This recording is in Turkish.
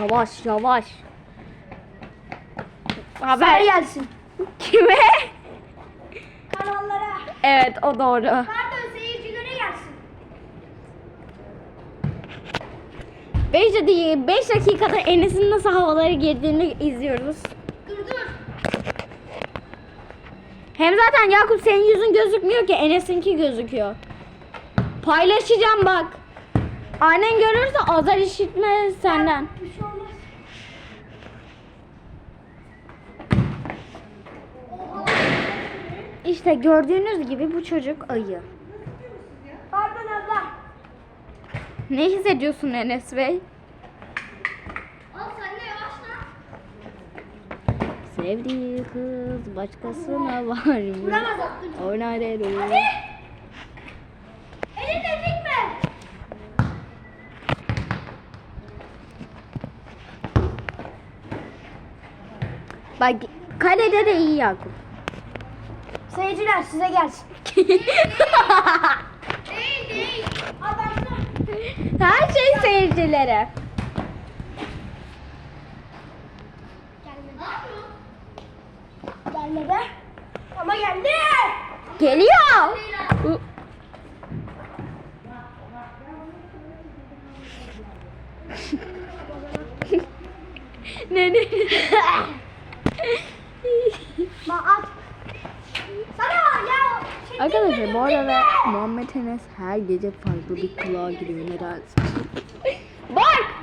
Yavaş yavaş. Haber Haber gelsin. kime? Kanallara. Evet o doğru. Pardon seyircilere gelsin. 5 dakika, 5 dakikada Enes'in nasıl havalara girdiğini izliyoruz. Dur dur. Hem zaten Yakup senin yüzün gözükmüyor ki Enes'inki gözüküyor. Paylaşacağım bak. Annen görürse azar işitmez senden. Bir şey olmaz. İşte gördüğünüz gibi bu çocuk ayı. Pardon abla. Ne hissediyorsun Enes Bey? Sevdiği kız başkasına var mı? Vuramaz attın. Oynar Erol. Bak kalede de iyi Yakup. Seyirciler size gelsin. Her şey seyircilere. Gelme. Be. Ama geldi. Geliyor. Ne ne? Ma at. Sana ya. Şey Arkadaşlar bu arada? Muhammed Enes her gece farklı bir kulağa giriyor nedense. Bak